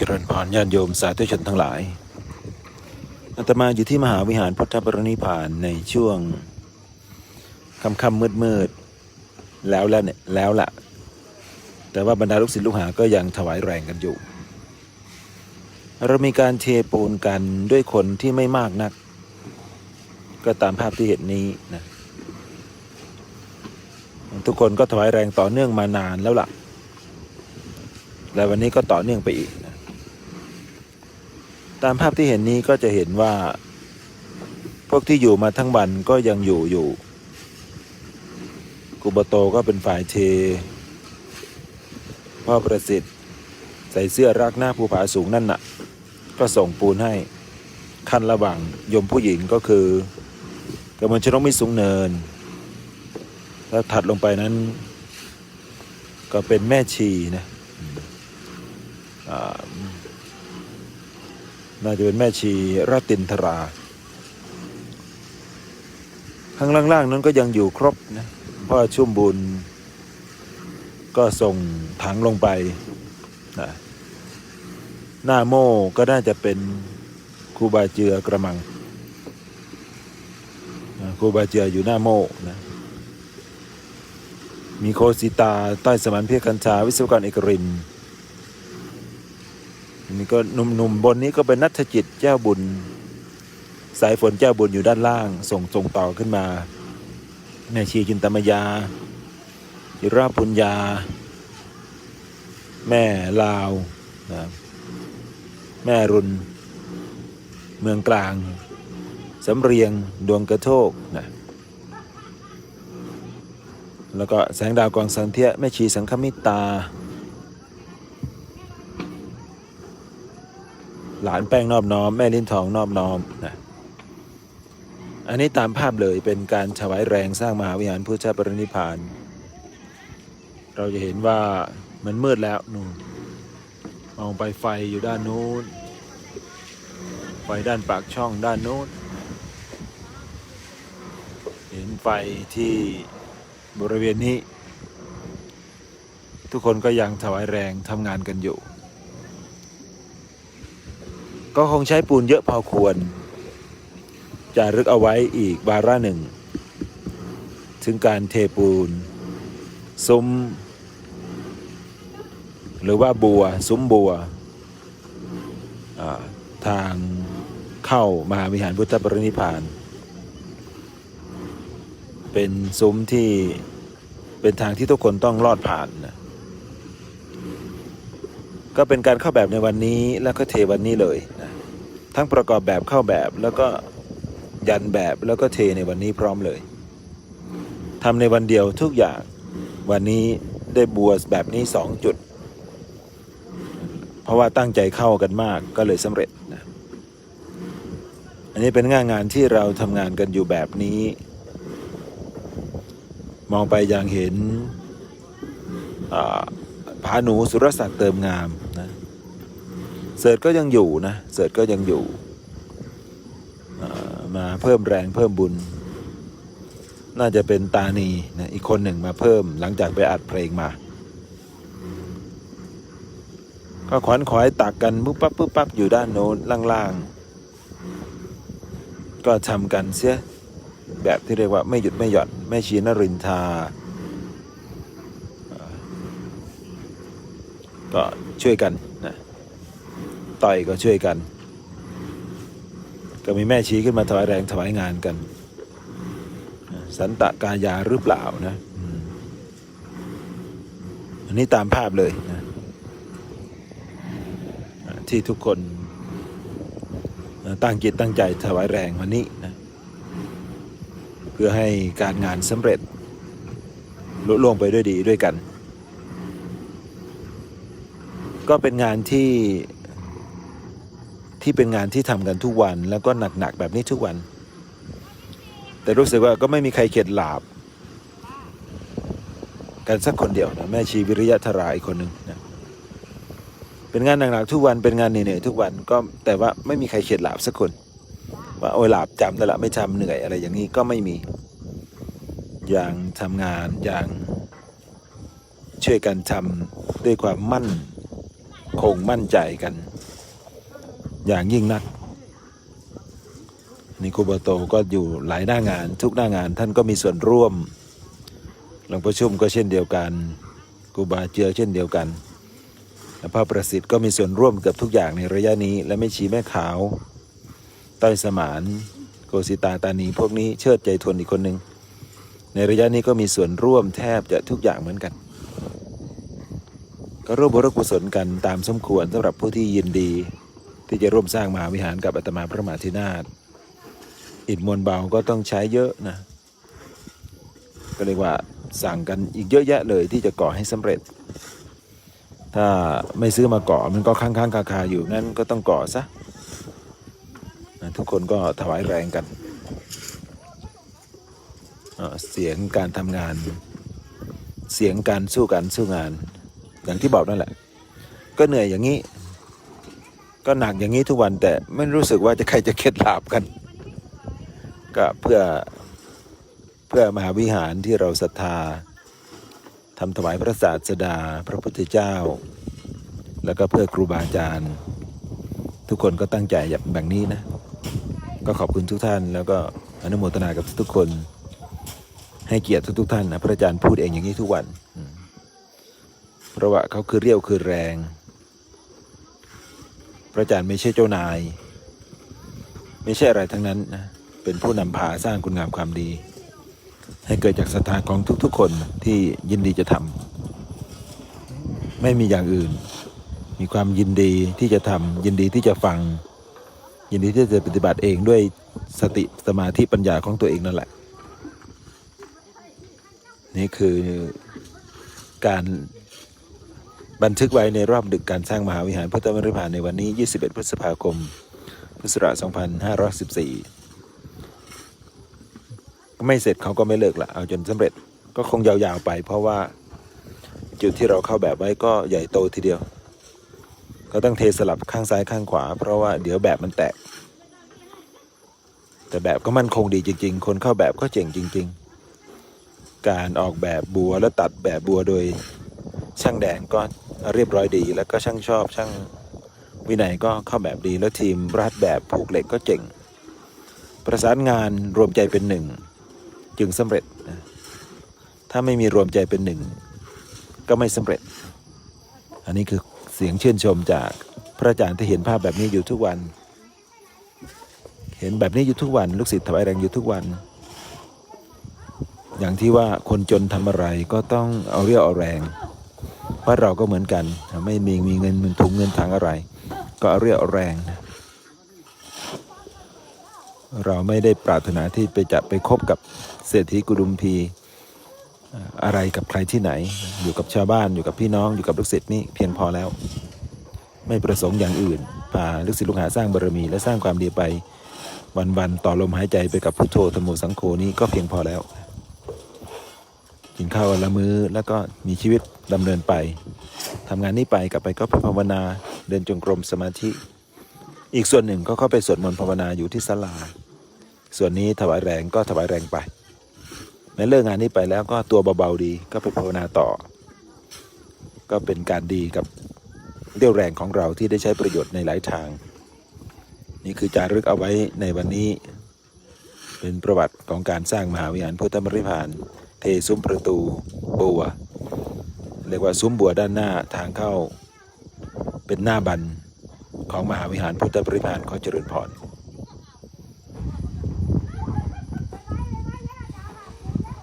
เจริญพรญาติโยมสาธุชนทั้งหลายอาตมาอยู่ที่มหาวิหารพุทธปรณิพานในช่วงค่ำค่ำมืดมืดๆแล้วแล้วเนี่ยแล้วละแต่ว่าบรรดาลูกศิษย์ลูกหาก็ยังถวายแรงกันอยู่ เรามีการเทปูนกันด้วยคนที่ไม่มากนัก ก็ตามภาพที่เห็นนี้นะทุกคนก็ถวายแรงต่อเนื่องมานานแล้วล่ะ และวันนี้ก็ต่อเนื่องไปอีกนะ ตามภาพที่เห็นนี้ก็จะเห็นว่า พวกที่อยู่มาทั้งวันก็ยังอยู่อยู่กุบโตก็เป็นฝ่ายเท พ่อประสิทธิ์ ใส่เสื้อรักหน้าภูผาสูงนั่นน่ะ ก็ส่งปูนให้ ขั้นระหว่างยมผู้หญิงก็คือกำมลชนกมิสูงเนิน แล้วถัดลงไปนั้น ก็เป็นแม่ชีนะอ่า น่าจะเป็นแม่ชีรัตตินทรา ข้างล่างๆนั้นก็ยังอยู่ครบนะพ่อชุ่มบุญ ก็ส่งถังลงไปนะหน้าโม่ก็น่าจะเป็นครูบาเจือกระมังนะครูบาเจืออยู่หน้าโม่นะมีโคสิตาใต้สมันเพียกัญชา วิศวกรเอกรินทร์ นี่ก็หนุ่มๆบนนี้ก็เป็นนัทจิตเจ้าบุญ สายฝนเจ้าบุญอยู่ด้านล่าง ส่งส่งต่อขึ้นมาแม่ชีจินตมยาจิราปุญญา แม่ลาวนะแม่รุน เมืองกลางสำเรียงดวงกระโทกนะแล้วก็แสงดาวกวางสังเทียแม่ชีสังคมิตา หลานแป้งนอบน้อม แม่ลิ้นทองนอบน้อมนะอันนี้ตามภาพเลยเป็นการถวายแรงสร้างมหาวิหารพุทธปรินิพพาน เราจะเห็นว่ามันมืดแล้วนู่นมองไปไฟอยู่ด้านนู้น ไฟด้านปากช่องด้านนู้น เห็นไฟที่บริเวณนี้ ทุกคนก็ยังถวายแรงทำงานกันอยู่ ก็คงใช้ปูนเยอะพอควร จะรึกเอาไว้อีกบาระหนึ่ง ถึงการเทปูน ซุ้ม หรือว่าบัว ซุ้มบัว ทางเข้ามหาวิหารพุทธปรินิพพาน เป็นซุ้มที่เป็นทางที่ทุกคนต้องลอดผ่านนะ ก็เป็นการเข้าแบบในวันนี้แล้วก็เทวันนี้เลยนะทั้งประกอบแบบเข้าแบบแล้วก็ยันแบบแล้วก็เทในวันนี้พร้อมเลยทำในวันเดียวทุกอย่างวันนี้ได้บัวแบบนี้สองจุด เพราะว่าตั้งใจเข้ากันมากก็เลยสำเร็จนะอันนี้เป็นงานงานที่เราทำงานกันอยู่แบบนี้ มองไปยังเห็นอ่า ผาหนูสุรศักดิ์เติมงามนะเสิร์ตก็ยังอยู่นะเสิร์ตก็ยังอยู่มาเพิ่มแรงเพิ่มบุญ น่าจะเป็นตานีนะอีกคนหนึ่งมาเพิ่มหลังจากไปอัดเพลงมา ก็ขวนขวายตักกันปุ๊บปั๊บปุ๊บปั๊บอยู่ด้านโน้นล่างๆ ก็ทำกันเสียแบบที่เรียกว่าไม่หยุดไม่หย่อนแม่ชีนรินทา ก็ช่วยกันนะต่อยก็ช่วยกัน ก็มีแม่ชี้ขึ้นมาถวายแรงถวายงานกัน สันตะกายาหรือเปล่านะอันนี้ตามภาพเลยนะที่ทุกคนตั้งจิตตั้งใจถวายแรงวันนี้นะเพื่อให้การงานสำเร็จลุล่วงไปด้วยดีด้วยกัน ก็เป็นงานที่ที่เป็นงานที่ทำกันทุกวัน แล้วก็หนักๆแบบนี้ทุกวัน แต่รู้สึกว่าก็ไม่มีใครเข็ดหลาบ กันสักคนเดียวนะแม่ชีวิริยะธราอีกคนหนึ่งนะเป็นงานหนักๆทุกวันเป็นงานเหนื่อยๆทุกวันก็แต่ว่าไม่มีใครเข็ดหลาบสักคน ว่าโอ้ยหลาบจำแต่ละไม่ทำเหนื่อยอะไรอย่างนี้ก็ไม่มีอย่างทำงานอย่างช่วยกันทำด้วยความมั่น คงมั่นใจกัน อย่างยิ่งนักนิโครบโตก็อยู่หลายหน้างานทุกหน้างานท่านก็มีส่วนร่วม หลวงประชุมก็เช่นเดียวกันครูบาเจือเช่นเดียวกันและพระประสิทธิ์ก็มีส่วนร่วมเกือบทุกอย่างในระยะนี้ และไม่ชีแม่ขาวต้อยสมานโกสิตาตานีพวกนี้เชิดใจทวนอีกคนหนึ่งในระยะนี้ก็มีส่วนร่วมแทบจะทุกอย่างเหมือนกัน ก็ร่วมบุญกุศลกันตามสมควรสำหรับผู้ที่ยินดี ที่จะร่วมสร้างมหาวิหารกับอาตมาพระมหาธินาถอิฐมวลเบาก็ต้องใช้เยอะนะ ก็เรียกว่าสั่งกันอีกเยอะแยะเลยที่จะก่อให้สำเร็จ ถ้าไม่ซื้อมาก่อมันก็ค้างๆคาๆอยู่งั้นก็ต้องก่อซะนะทุกคนก็ถวายแรงกันเเสียงการทำงาน เสียงการสู้กันสู้งาน อย่างที่บอกนั่นแหละ ก็เหนื่อยอย่างนี้ ก็หนักอย่างนี้ทุกวันแต่ไม่รู้สึกว่าจะใครจะเคล็ดลับกัน ก็เพื่อเพื่อมหาวิหารที่เราศรัทธาทำถวายพระศาสดา พระพุทธเจ้า แล้วก็เพื่อครูบาอาจารย์ ทุกคนก็ตั้งใจแบบนี้นะ ก็ขอบคุณทุกท่านแล้วก็อนุโมทนากับทุกคน ให้เกียรติทุกๆท่านนะพระอาจารย์พูดเองอย่างนี้ทุกวัน พราะว่าเขาคือเรี่ยวคือแรง พระอาจารย์ไม่ใช่เจ้านาย ไม่ใช่อะไรทั้งนั้นนะเป็นผู้นำพาสร้างคุณงามความดี ให้เกิดจากศรัทธาของทุกๆคนที่ยินดีจะทำไม่มีอย่างอื่น มีความยินดีที่จะทำยินดีที่จะฟัง ยินดีที่จะปฏิบัติเองด้วยสติสมาธิปัญญาของตัวเองนั่นแหละ นี่คือการ บันทึกไว้ในรอบดึกการสร้างมหาวิหารพุทธมริพานในวันนี้ 21 พฤษภาคม พุทธศักราช2514 ไม่เสร็จเขาก็ไม่เลิกละเอาจนสำเร็จก็คงยาวๆไป เพราะว่าจุดที่เราเข้าแบบไว้ก็ใหญ่โตทีเดียว ก็ต้องเทสลับข้างซ้ายข้างขวา เพราะว่าเดี๋ยวแบบมันแตก แต่แบบก็มั่นคงดีจริง ๆ คนเข้าแบบก็เจ๋งจริง ๆ การออกแบบบัวแล้วตัดแบบบัวโดยช่างแดงก็ เรียบร้อยดี แล้วก็ช่างชอบช่างวินัยก็เข้าแบบดีแล้วทีมรัดแบบผูกเหล็กก็เจ๋ง ประสานงานรวมใจเป็นหนึ่ง จึงสำเร็จนะถ้าไม่มีรวมใจเป็นหนึ่ง ก็ไม่สำเร็จ อันนี้คือเสียงชื่นชมจากพระอาจารย์ที่เห็นภาพแบบนี้อยู่ทุกวัน เห็นแบบนี้อยู่ทุกวัน ลูกศิษย์ถวายแรงอยู่ทุกวัน อย่างที่ว่าคนจนทำอะไรก็ต้องเอาเรี่ยวเอาแรง ราะเราก็เหมือนกัน ไม่มีมีเงินมันถุงเงินถังอะไร ก็เรียวเอาแรง เราไม่ได้ปรารถนาที่ไปจะไปคบกับเศรษฐีกุดุมพีอะไรกับใครที่ไหน อยู่กับชาวบ้านอยู่กับพี่น้องอยู่กับลูกศิษย์นี่เพียงพอแล้ว ไม่ประสงค์อย่างอื่นพาลูกศิษย์ลูกหาสร้างบารมี และสร้างความดีไป วันๆต่อลมหายใจไปกับพุทโธธรรมโมสังโฆนี้ก็เพียงพอแล้ว กินข้าวละมื้อแล้วก็มีชีวิต ดำเนินไปทำงานนี้ไปกลับไปก็ไปภาวนาเดินจงกรมสมาธิ อีกส่วนหนึ่งก็เข้าไปสวดมนต์ภาวนาอยู่ที่ศาลา ส่วนนี้ถวายแรงก็ถวายแรงไปแม้เลิกงานนี้ไปแล้วก็ตัวเบาๆดีก็ไปภาวนาต่อ ก็เป็นการดีกับเรี่ยวแรงของเราที่ได้ใช้ประโยชน์ในหลายทาง นี่คือจารึกเอาไว้ในวันนี้ เป็นประวัติของการสร้างมหาวิหารพุทธมริพาน เทซุ้มประตู บัว เรียกว่าซุ้มบัวด้านหน้าทางเข้าเป็นหน้าบันของมหาวิหารพุทธปริพานขอเจริญพร